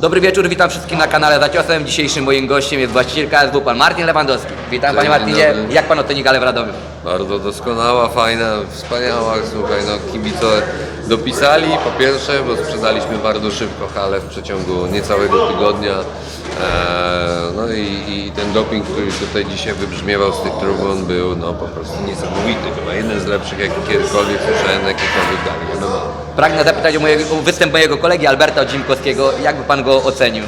Dobry wieczór, witam wszystkich na kanale Za Ciosem. Dzisiejszym moim gościem jest właściciel KSW, pan Martin Lewandowski. Witam Dzień panie Martinie, dobry. jak pan oceni galę w Radomiu? Bardzo doskonała, fajna, wspaniała, słuchaj, no kibice dopisali po pierwsze, bo sprzedaliśmy bardzo szybko halę w przeciągu niecałego tygodnia. Eee, no i, i ten doping, który tutaj dzisiaj wybrzmiewał z tych trybun był no po prostu niesamowity. Chyba jeden z lepszych, jaki kiedykolwiek słyszałem na jakiejkolwiek gali. No, Pragnę zapytać o, o występ mojego kolegi Alberta Dzimkowskiego. Jak by pan go ocenił?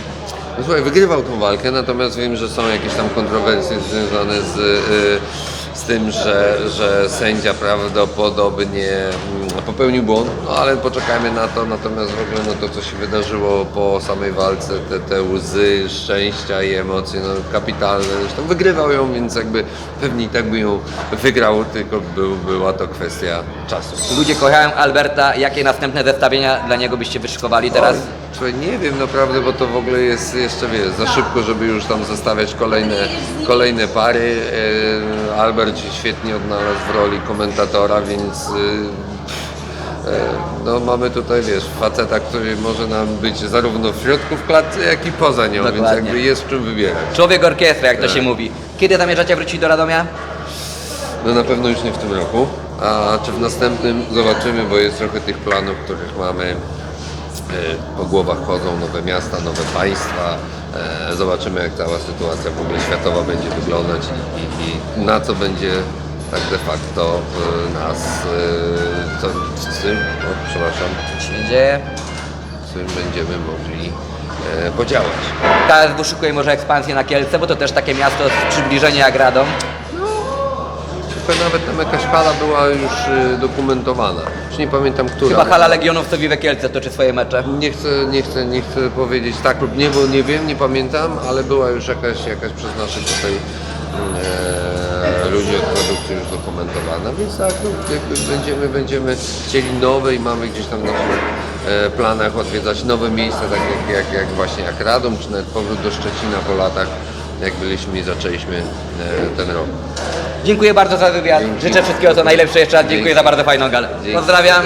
No słuchaj, wygrywał tą walkę, natomiast wiem, że są jakieś tam kontrowersje związane z, y, z tym, że, że sędzia prawdopodobnie mm, popełnił błąd, no ale poczekajmy na to. Natomiast w ogóle no, to, co się wydarzyło po samej walce, te, te łzy szczęścia i emocje, no kapitalne. Zresztą wygrywał ją, więc jakby pewnie i tak by ją wygrał, tylko był, była to kwestia czasu. Ludzie kochają Alberta. Jakie następne zestawienia dla niego byście wyszykowali teraz? Słuchaj, nie wiem naprawdę, bo to w ogóle jest jeszcze wiesz, za szybko, żeby już tam zestawiać kolejne, kolejne pary. E, Albert się świetnie odnalazł w roli komentatora, więc e, e, no, mamy tutaj wiesz, faceta, który może nam być zarówno w środku w klatce, jak i poza nią, więc Dokładnie. jakby jest czym wybierać. Człowiek orkiestra, jak to Tak. się mówi. Kiedy zamierzacie wrócić do Radomia? No na pewno już nie w tym roku, a czy w następnym zobaczymy, bo jest trochę tych planów, których mamy. E, Po głowach chodzą nowe miasta, nowe państwa. E, Zobaczymy jak cała sytuacja w ogóle światowa będzie wyglądać i, i, i na co będzie tak de facto e, nas, e, co, z czym, o, przepraszam, Co się dzieje? z czym będziemy mogli e, podziałać. KSW szykuje może ekspansję na Kielce, bo to też takie miasto z przybliżenia jak Radom. Nawet tam jakaś hala była już e, dokumentowana. Już nie pamiętam, która. Chyba hala Legionów co we Kielce toczy swoje mecze. Nie chcę, nie, chcę, nie chcę powiedzieć tak lub nie, bo nie wiem, nie pamiętam, ale była już jakaś, jakaś przez naszych tutaj e, ludzi od produkcji już dokumentowana, więc tak, no, jakby będziemy, będziemy chcieli nowe i mamy gdzieś tam w naszych e, planach odwiedzać nowe miejsca, tak jak, jak, jak właśnie jak Radom, czy nawet powrót do Szczecina po latach, jak byliśmy i zaczęliśmy e, ten rok. Dziękuję bardzo za wywiad. Życzę wszystkiego co najlepsze jeszcze raz. Dziękuję za bardzo fajną galę. Pozdrawiam.